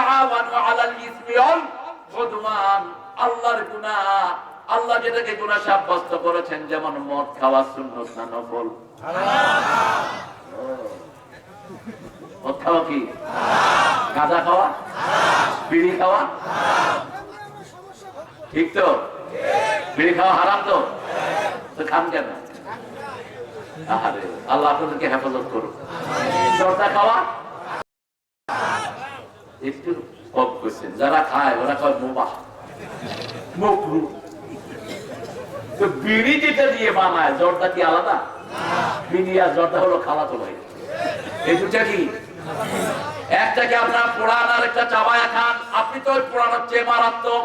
তাআওয়ানু আলাল ইসমি ওয়াল আল্লাহর গুনাহ। আল্লাহ যেটাকে গুনাহ সাব্যস্ত করেছেন, যেমন মদ খাওয়া সুন্নত না নফল। মদ খাওয়া কি? গাঁজা খাওয়া? বিড়ি খাওয়া? ঠিক তো? বিড়ি খাওয়া হারাম তো? তো খান কেন? আহারে, আল্লাহ আপনাদেরকে হেফাজত করুন খাওয়া? একটু কম করছেন। যারা খায়, ওরা কয় আপনি তো পোড়ানোর চেয়ে মারাত্মক।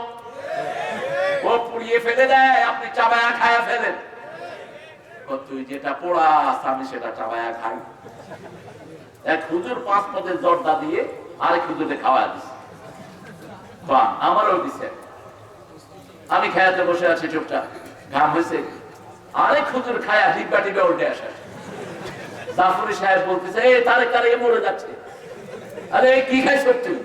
ও পুড়িয়ে ফেলে দেয়, আপনি চাবায়া খায়া ফেলেন। তুই যেটা পোড়াস, আমি সেটা চাবায়া খাই। এক হুজুর পাঁচ পদের জর্দা দিয়ে আরেক হুজুরে খাওয়া দিছে। বাহ, আমারও দিছে। আমি খেয়াতে বসে আছি চুপচাপ। ঘাম হয়েছে আরেক হুজুর খায়া ডিব্বা ডিব্বা উল্টে আসে। জাফরি সাহেব বলতেছে এই তারে তারে এ মরে যাচ্ছে? আরে কি খাইছ তুই?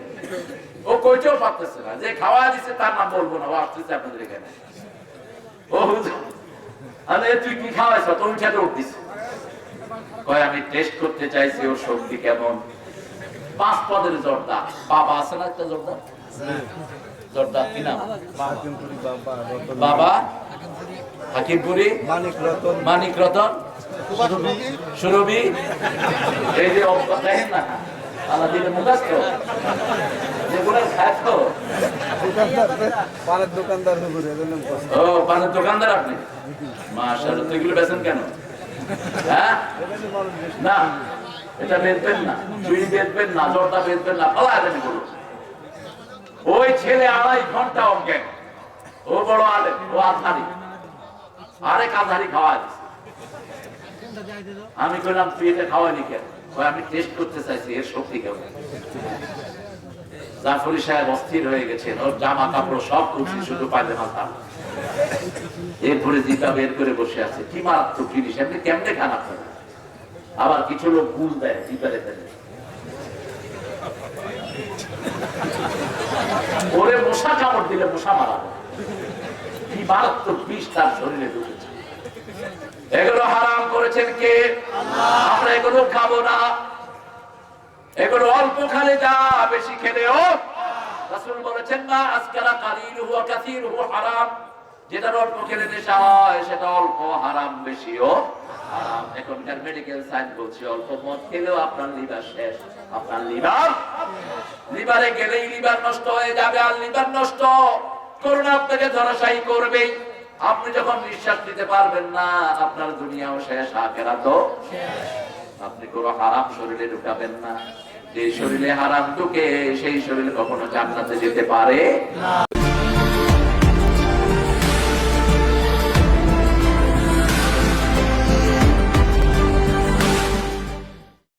ও কইতেও পারতেছে না। যে খাওয়া দিছে তার নাম বলব না। ও আসতেছে আপনাদের এখানে। ও আরে তুই কি খাওয়াইছ? তো উঠে তো উঠতিস কয় আমি টেস্ট করতে চাইছি ওর শক্তি কেমন? পাঁচ পদের জর্দা বাবা আছে না একটা জর্দা জর্দা কি নাম? বাবা? হাকিমপুরি? মানিক রতন? মানিক রতন সুরভি? এই যে দেখেন না। মুখাস্ত যেগুলো দোকানদার পানের ও পানের দোকানদার আপনি? মাশাআল্লাহ তো এগুলো বেচেন কেন? হ্যাঁ? না এটা বেচবেন না, চুরি বেচবেন না, জর্দা বেচবেন না ফলা দেন এগুলো ওই ছেলে আড়াই ঘণ্টা অজ্ঞান। ও বড় আলে ও আধারি আরেক আধারি খাওয়া আমি কইলাম, তুই এটা খাওয়ানি কেন? আমি টেস্ট করতে চাইছি, এর শক্তি কেমন? জাফরি সাহেব অস্থির হয়ে গেছেন, ওর জামা কাপড় সব খুলছি, শুধু পাইলে মাথা। এরপরে জিপা বের করে বসে আছে। কি মারাত্মক জিনিস, এমনি কেমনে খান আপনারা? আবার কিছু লোক গুল দেয় ফেলে ওরে মশা কামড় দিলে মশা মারাবে কি মারাত্মক বিষ তার শরীরে ঢুকেছে। এগুলো হারাম করেছেন কে? আমরা এগুলো খাব না। এগুলো অল্প খালে যা বেশি খেলেও। রাসূল বলেছেন না আজকারা কালিলুহু ওয়া কাসীরুহু হারাম। যেটা অল্প খেলে নেশা হয় সেটা অল্প হারাম বেশিও। এখনকার মেডিকেল বলছে, অল্প মদ খেলেও আপনার লিভার শেষ। আপনার লিভার লিভারে গেলেই লিভার নষ্ট হয়ে যাবে আর লিভার নষ্ট। করোনা আপনাকে আপনি যখন নিঃশ্বাস নিতে পারবেন না, আপনার দুনিয়াও শেষ আখেরা তো আপনি কোন হারাম শরীরে ঢুকাবেন না। যে শরীরে হারাম ঢুকে, সেই শরীরে কখনো জান্নাতে যেতে পারে